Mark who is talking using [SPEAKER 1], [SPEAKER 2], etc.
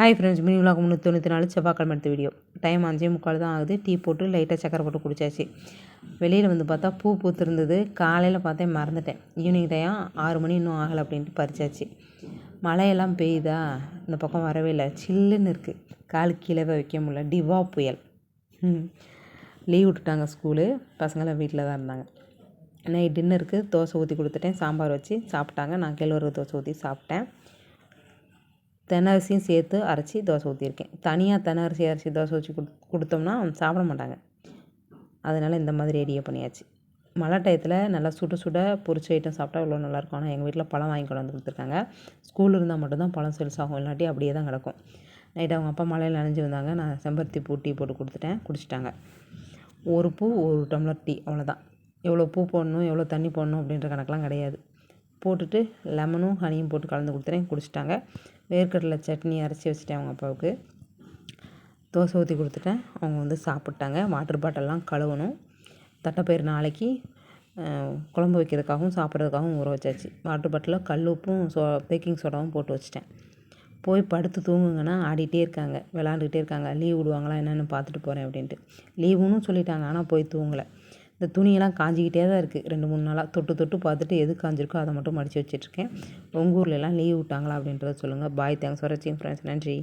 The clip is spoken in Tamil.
[SPEAKER 1] ஹாய் ஃப்ரெண்ட்ஸ் மினி விலாக் முந்நூற்றி நாலு செவ்வாய்க்கிழமை எடுத்த வீடியோ டைம் அஞ்சே முக்கால் தான் ஆகுது. டீ போட்டு லைட்டாக சக்கரை போட்டு குடிச்சாச்சு. வெளியில் வந்து பார்த்தா பூ பூத்துருந்தது. காலையில் பார்த்தேன் மறந்துட்டேன். ஈவினிங் டைம் ஆறு மணி இன்னும் ஆகலை அப்படின்ட்டு பறிச்சாச்சு. மழையெல்லாம் பெய்யுதா? இந்த பக்கம் வரவே இல்லை. சில்லுன்னு இருக்குது கால் கீழே வைக்க முடியல. டிவா புயல். லீவ் விட்டுட்டாங்க ஸ்கூலு பசங்களாம் வீட்டில் தான் இருந்தாங்க. நைட் டின்னருக்கு தோசை ஊற்றி கொடுத்துட்டேன். சாம்பார் வச்சு சாப்பிட்டாங்க. நான் கேழ்வரகு தோசை ஊற்றி சாப்பிட்டேன். தென்னரிசியும் சேர்த்து அரைச்சி தோசை ஊற்றிருக்கேன் தனியாக தென்னரிசி அரைச்சி தோசை வச்சு கொடு கொடுத்தோம்னா சாப்பிட மாட்டாங்க. அதனால் இந்த மாதிரி ரெடியாக பண்ணியாச்சு. மழை டயத்தில் நல்லா சுட சுட பொரிச்ச ஐட்டம் சாப்பிட்டா இவ்வளோ நல்லாயிருக்கும் ஆனால் எங்கள் வீட்டில் பழம் வாங்கி கொண்டு வந்து கொடுத்துருக்காங்க. ஸ்கூல் இருந்தால் மட்டும்தான் பழம் சேல்ஸ் ஆகும். இல்லாட்டி அப்படியே தான் கிடக்கும். நைட் அவங்க அப்பா மழையில் நனைஞ்சு வந்தாங்க. நான் செம்பருத்தி பூ டீ போட்டு கொடுத்துட்டேன். குடிச்சிட்டாங்க. ஒரு பூ ஒரு டம்ளர் டீ அவ்வளோதான் எவ்வளோ பூ போடணும் எவ்வளோ தண்ணி போடணும் அப்படின்ற கணக்கெலாம் கிடையாது. போட்டுட்டு லெமனும் ஹனியும் போட்டு கலந்து கொடுத்துட்டேன். குடிச்சிட்டாங்க. வேர்க்கடலை சட்னி அரைச்சி வச்சுட்டேன் அவங்க அப்பாவுக்கு. தோசை ஊற்றி கொடுத்துட்டேன். அவங்க வந்து சாப்பிட்டாங்க. வாட்டர் பாட்டிலெலாம் கழுவணும். தட்டைப்பயிறு நாளைக்கு குழம்பு வைக்கிறதுக்காகவும் சாப்பிட்றதுக்காகவும் ஊற வச்சாச்சு. வாட்டர் பாட்டிலில் கல் உப்பும் சோ பேக்கிங் சோடாவும் போட்டு வச்சுட்டேன். போய் படுத்து தூங்குங்கன்னா ஆடிட்டே இருக்காங்க. விளாண்டுக்கிட்டே இருக்காங்க. லீவ் விடுவாங்களா என்னென்னு பார்த்துட்டு போகிறேன் அப்படின்ட்டு. லீவுன்னு சொல்லிட்டாங்க. ஆனால் போய் தூங்கலை. இந்த துணியெல்லாம் காஞ்சிக்கிட்டே தான் இருக்குது ரெண்டு மூணு நாளாக தொட்டு தொட்டு பார்த்துட்டு எது காஞ்சிருக்கோ அதை மட்டும் மடித்து வச்சிட்ருக்கேன். உங்கள் ஊர்லெலாம் லீவ் விட்டாங்களா அப்படின்றத சொல்லுங்கள் பாய் தேங்க்ஸ் ஃபார் வாட்சிங் ஃப்ரெண்ட்ஸ் நன்றி.